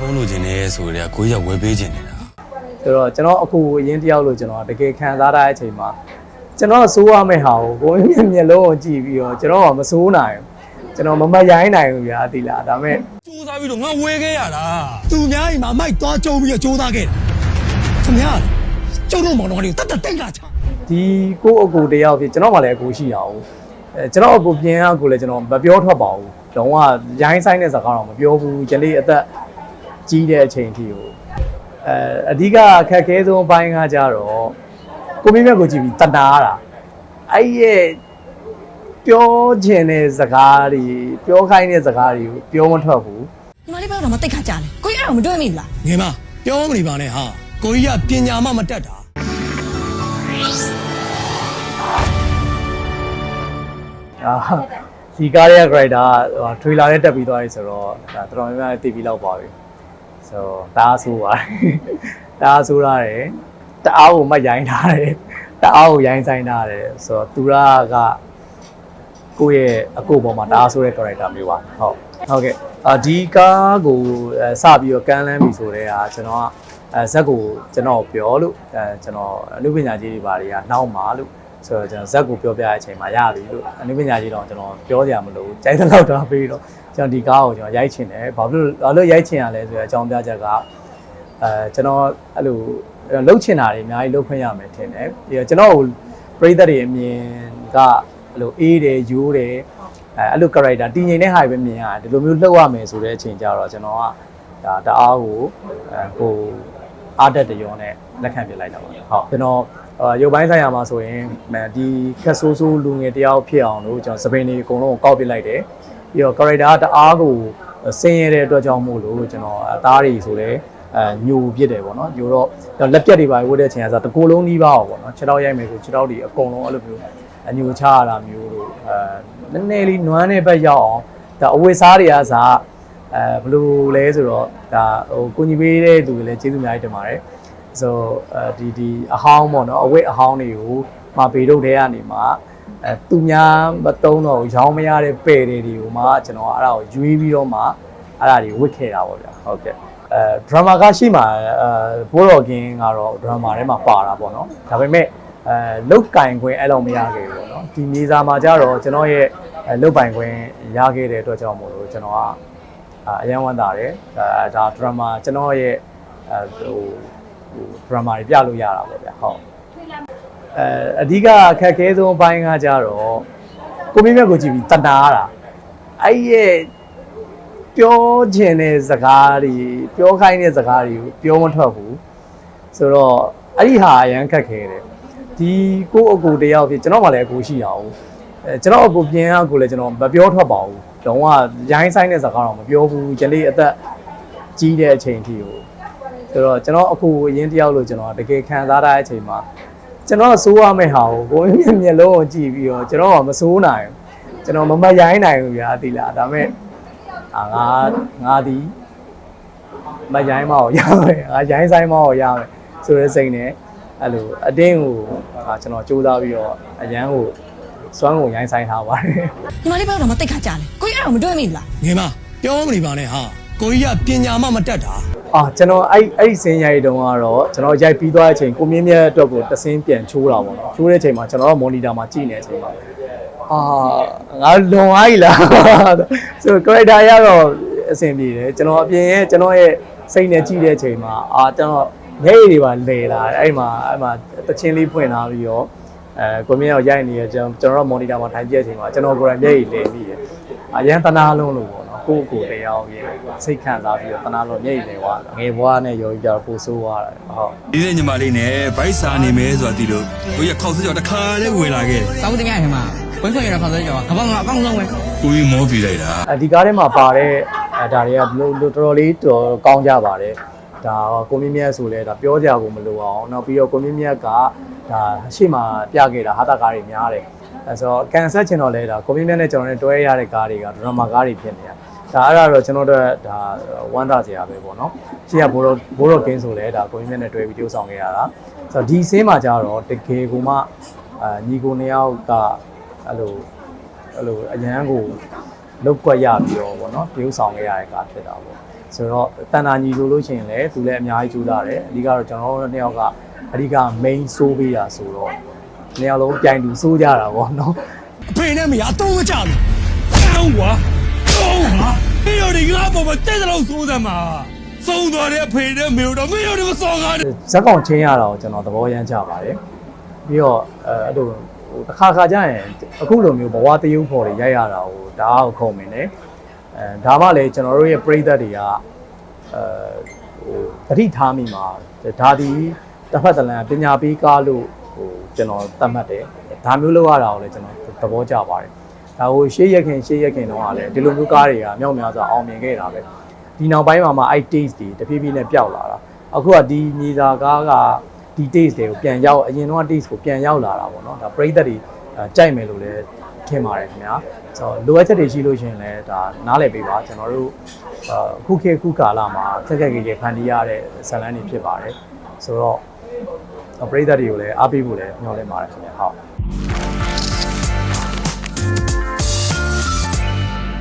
ဖုန်းလိုချင်နေဆိုတော့ကိုကြီးကဝယ်ပေးချင်နေတာဆိုတော့ကျွန်တော်အခုအရင်တယောက်လို့ကျွန်တော်တကယ်ခံစားထားတဲ့အချိန်မှာကျွန်တော်စိုးရမယ့်ဟာကိုကိုယ်မျက်လုံးကိုကြည့်ပြီးတော့ကျွန်တော်ကမစိုးနိုင်ဘူးကျွန်တော်မမရိုင်းနိုင်ဘူးဗျာတိလားဒါပေမဲ့စူးစမ်းပြီးတော့ငါဝယ်ခဲ့ရတာသူများအိမ်မှာမိုက်သွားကြုံပြီးတော့ကြိုးစားခဲ့တယ်ခင်ဗျားကျုပ်တို့မောင်တော်ကလေးကိုတတ်တတ်တိတ်လာချဒီကိုယ့်အကူတယောက်ဖြစ်ကျွန်တော်မှလည်းအကူရှိရအောင်အဲကျွန်တော်အကူပြင်အကူလည်းကျွန်တော်မပြောထွက်ပါဘူးတော့ကရိုင်းဆိုင်တဲ့စကားတော့မပြောဘူးကျလေးအသက် ကြီးတဲ့အချိန်ထိကိုအဲအဓိကအခက်အခဲဆုံးအပိုင်းကကြတော့ကိုမင်းမြတ်ကိုကြည့်ပြီးတနာတာအဲ့ရဲ့ပြောချင်တဲ့စကားတွေပြောခိုင်းတဲ့စကားတွေကိုပြောမထွက်ဘူးညီမလေးဘက်တော့မတိတ်ခါကြလေကိုကြီးအဲ့တော့မတွေ့မိဘူးလားငယ်မပြောမနေပါနဲ့ဟာကိုကြီးကပညာမှမတတ်တာအာဒီကားရဲ့ character ကဟို trailer နဲ့တက်ပြီးသွားပြီဆိုတော့ဒါတော်တော်များများသိပြီးလောက်ပါပြီ ဆိုတော့တအားဆိုးပါတယ်တအားဆိုးရတယ်တအားကိုမှတ်ရိုင်းထားတယ်တအားကိုရိုင်းဆိုင်ထားတယ်ဆိုတော့သူရကကိုယ့်ရဲ့အကိုပေါ်မှာတအားဆိုးတဲ့ character မျိုးပါဟုတ်ဟုတ်ကဲ့အာဒီကားကိုအဲစပြီးတော့ကမ်းလန်းပြီဆိုတော့ဟာကျွန်တော်ကအဲဇက်ကိုကျွန်တော်ပြောလို့အဲကျွန်တော်အနုပညာကြီးတွေဘာတွေကနှောင်းပါလို့ ဆိုတော့ကျွန်တော်ဇက်ကိုပြောပြတဲ့အချိန်မှာရပြီလို့အနုပညာကြီးတော့ကျွန်တော်ပြောကြရမလို့ကြိုက်တဲ့လောက်တော့ပြီးတော့ကျွန်တော်ဒီကားကိုကျွန်တော်ရိုက်ချင်တယ်ဘာဖြစ်လို့ဘာလို့ရိုက်ချင်ရလဲဆိုတော့အကြောင်းပြချက်ကအဲကျွန်တော်အဲ့လိုလှုပ်ချင်တာတွေအများကြီးလှုပ်ခွင့်ရမယ်ထင်တယ်ပြီးတော့ကျွန်တော်ကိုပရိသတ်တွေအမြင်ကအဲ့လိုအေးတယ်ယူတယ်အဲအဲ့လို character တည်ငြိမ်တဲ့ဟာတွေပဲမြင်ရတယ်ဒီလိုမျိုးလှုပ်ရမယ်ဆိုတဲ့အချိန်ကျတော့ကျွန်တော်ကဒါတအားကိုအဲကို အားတက်တရောနဲ့လက်ခံပြလိုက်တာပါဟုတ်ကျွန်တော်အာရုပ်ပိုင်းဆိုင်ရာမှာဆိုရင်ဒီခက်ဆိုးဆိုးလူငယ်တယောက်ဖြစ်အောင်လို့ကျွန်တော်စပင်းတွေအကုန်လုံးကိုကောက်ပစ်လိုက်တယ်ပြီးတော့ character ကတအားကိုဆင်းရဲတဲ့အတွက်ကြောင့်မို့လို့ကျွန်တော်အသားတွေဆိုလဲအဲညိုပြစ်တယ်ပေါ့နော်ညိုတော့လက်ပြက်တွေပါဝတ်တဲ့အချိန်ကစားတကူလုံးနီးပါအောင်ပေါ့နော်ခြေထောက်ရိုက်မယ်ဆိုခြေထောက်တွေအကုန်လုံးအဲ့လိုမျိုးအညိုချရတာမျိုးလို့အဲနည်းနည်းလေးနွမ်းတဲ့ဘက်ရောက်အောင်ဒါအဝတ်စားတွေကစားအဲဘယ်လိုလဲဆိုတော့ ဒါဟိုကိုညီပေးတဲ့သူတွေလည်းကျေးဇူးအများကြီးတင်ပါတယ်ဆိုအဲဒီဒီအဟောင်းပေါ့နော်အဝတ်အဟောင်းတွေကိုမပေတို့တဲကနေမှအဲသူများမတုံးတော့ရောင်းမရတဲ့ပဲ့တွေတွေကိုမှကျွန်တော်အဲ့ဒါကိုယူပြီးတော့မှအဲ့ဒါတွေဝစ်ခဲ့တာပေါ့ဗျာဟုတ်ကဲ့အဲဒရမာကရှိမှအဲဘိုးတော်ကင်းကတော့ဒရမာထဲမှာပါတာပေါ့နော်ဒါပေမဲ့အဲလုတ်ကင်ခွင့်အဲ့လိုမရခဲ့ဘူးပေါ့နော်ဒီမြေစာမှာကြတော့ကျွန်တော်ရဲ့အဲလုတ်ပိုင်ခွင့်ရခဲ့တဲ့အတွက်ကြောင့်မို့လို့ကျွန်တော်က အာအရန်ဝမ်းသာတယ်ဒါဒါဒရမာကျွန်တော်ရဲ့အဲဟိုဟိုဒရမာတွေပြလို့ရတာပေါ့ဗျာဟုတ်အဲအဓိကအခက်အခဲဆုံးအပိုင်းကကြတော့ကိုမင်းမြတ်ကိုကြည့်ပြီးတနာတာအဲ့ရဲ့ပြောချင်တဲ့စကားတွေပြောခိုင်းတဲ့စကားတွေကိုပြောမထွက်ဘူးဆိုတော့အဲ့ဒီဟာအရန်ခက်ခဲတယ်ဒီကိုယ့်အကူတယောက်ဖြစ်ကျွန်တော်မှလည်းအကူရှိရအောင်အဲကျွန်တော်အကူပြင်အကူလည်းကျွန်တော်မပြောထွက်ပါဘူး တော့ကရိုင်းဆိုင်တဲ့စကားတော့မပြောဘူးကျလေးအသက်ကြီးတဲ့အချိန်ထိကိုဆိုတော့ကျွန်တော်အခုအရင်တယောက်လို့ကျွန်တော်တကယ်ခံစားထားတဲ့အချိန်မှာကျွန်တော်စိုးရမယ့်ဟာကိုကိုယ်မျက်မျက်လုံးကိုကြည့်ပြီးတော့ကျွန်တော်ကမစိုးနိုင်ဘူးကျွန်တော်မမရိုင်းနိုင်ဘူးဗျာတိလားဒါပေမဲ့အာငါငါဒီမရိုင်းမအောင်ရမယ်ငါရိုင်းဆိုင်မအောင်ရမယ်ဆိုတဲ့စိတ်နဲ့အဲ့လိုအတင်းကိုအာကျွန်တော်စူးစမ်းပြီးတော့အရန်ကို စွမ်းကိုရိုင်းဆိုင်ထားပါတယ်ညီမလေးဘက်တော့မတိတ်ခါကြလေကိုကြီးအဲ့တော့မတွေ့မိဘူးလားငယ်မပြောမနေပါနဲ့ဟာကိုကြီးကပညာမှမတတ်တာအာကျွန်တော်အဲ့အဲ့ဒီစင်းရိုက်တုန်းကတော့ကျွန်တော်ရိုက်ပြီးသွားတဲ့အချိန်ကိုမြင့်မြတ်အတွက်ကိုတစင်းပြန်ချိုးတာပေါ့နော်ချိုးတဲ့အချိန်မှာကျွန်တော်ကမော်နီတာမှာကြည့်နေတဲ့အချိန်မှာအာငါလွန်သွားပြီလားဆို character ရတော့အဆင်ပြေတယ်ကျွန်တော်အပြင်ရဲ့ကျွန်တော်ရဲ့စိတ်နဲ့ကြည့်တဲ့အချိန်မှာအာကျွန်တော်မျက်ရည်တွေပါလဲလာတယ်အဲ့မှာအဲ့မှာတချင်းလေးဖွင့်လာပြီးတော့ အဲကိုမြင့်ရောက်ရိုက်နေရကျွန်တော်ကျွန်တော်မော်နီတာမှာထိုင်ပြတဲ့အချိန်မှာကျွန်တော်ကိုယ်တိုင်မျက်ရည်လဲမိတယ်အရန်တနာလုံးလို့ပေါ့နော်ကိုယ့်ကိုယ်တရားရဲ့စိတ်ခံစားပြီးတော့တနာလုံးမျက်ရည်လဲသွားတာငယ်ဘွားနဲ့ရောပြီးတော့ပိုဆိုးသွားတယ်ဟုတ်ဒီတဲ့ညီမလေးနဲ့ဗိုက်စာနေမယ်ဆိုတာဒီလိုကိုကြီးကခောက်စကြောတခါလေးဝယ်လာခဲ့တယ်တောင်းတမရခင်မှာဝင်းခွင့်ရတဲ့ခေါင်းစဲကြောကကပောင်းကအကောင်းဆုံးပဲကိုကြီးမောပြလိုက်တာအဲဒီကားထဲမှာပါတဲ့အဲဒါတွေကလို့လို့တော်တော်လေးတော်ကောင်းကြပါတယ်ဒါကိုမြင့်မြတ်ဆိုလဲဒါပြောကြကိုမလိုအောင်နောက်ပြီးတော့ကိုမြင့်မြတ်က ဒါအရှိမပြခဲ့တာဟာတာကားတွေများတယ်အဲဆိုတော့ကန်ဆက်ချင်တော့လဲဒါကိုမြင့်မြတ်နဲ့ကျွန်တော်နဲ့တွဲရတဲ့ကားတွေကဒရမာကားတွေဖြစ်နေတာဒါအဲ့ဒါတော့ကျွန်တော်တို့ဒါဝမ်းသာစရာပဲပေါ့နော်ရှေ့ကဘိုးတော်ဘိုးတော်ကင်းဆိုလဲဒါကိုမြင့်မြတ်နဲ့တွဲပြီးတိုးဆောင်ခဲ့ရတာဆိုတော့ဒီဆင်းမှာကြတော့တကယ်ကိုမှအာညီကိုနှစ်ယောက်ကအဲ့လိုအဲ့လိုအရန်ကိုလုတ်ကွက်ရပြီးတော့ဗောနော်ပြုဆောင်ခဲ့ရတဲ့ကားဖြစ်တာပေါ့ ဆိုတော့တန်တာညီလို့လို့ရှိရင်လည်းသူလည်းအများကြီးကြိုးစားတယ်အဓိကတော့ကျွန်တော်တို့နှစ်ယောက်ကအဓိက main စိုးပေးတာဆိုတော့နှစ်ယောက်လုံးပြိုင်တူစိုးကြတာပေါ့နော်အဖေနဲ့မရအတော့မကြဘူးကောင်းကွာကောင်းကွာမင်းတို့ဒီငါပေါ်မှာတဲ့တဲ့လို့စိုးစမ်းမှာသုံးသွားတဲ့အဖေနဲ့မေတို့တော့မင်းတို့မစော်ကားနဲ့ဇက်ကောင်ချင်းရတာကိုကျွန်တော်သဘောရမ်းချပါတယ်ပြီးတော့အဲအဲ့လိုဟိုတစ်ခါခါကျရင်အခုလိုမျိုးဘဝတရုပ်ဖော်တွေရိုက်ရတာကိုဒါအောင်ခုံမင်းတယ် အဲဒါမှလည်းကျွန်တော်တို့ရဲ့ပရိသတ်တွေကအဲဟိုတတိထားမိမှာဒါဒီတစ်ဖက်တစ်လန်ပညာပေးကားလို့ဟိုကျွန်တော်သတ်မှတ်တယ်ဒါမျိုးလောက်ရတာကိုလည်းကျွန်တော်သဘောကျပါတယ်ဒါကိုရှေးရက်ခင်ရှေးရက်ခင်တော့ကလည်းဒီလိုမျိုးကားတွေကမြောက်များစွာအောင်မြင်ခဲ့တာပဲဒီနောက်ပိုင်းမှာမှအဲ့ taste တွေတဖြည်းဖြည်းနဲ့ပျောက်လာတာအခုကဒီမြေစာကားကဒီ taste တွေကိုပြန်ရောက်အရင်တော့ taste ကိုပြန်ရောက်လာတာပေါ့နော်ဒါပရိသတ်တွေအဲကြိုက်မယ်လို့လည်း ထင်ပါတယ်ခင်ဗျာဆိုတော့လိုအပ်ချက်တွေရှိလို့ရှိရင်လည်းဒါနားလည်ပေးပါကျွန်တော်တို့အခုခေတ်အခုကာလမှာစက်ကက်ကြီးဖန်တီးရတဲ့ဇာတ်လမ်းတွေဖြစ်ပါတယ်ဆိုတော့ပရိသတ်တွေကိုလည်းအားပေးဖို့လည်းညှော်လင့်ပါတယ်ခင်ဗျာဟုတ်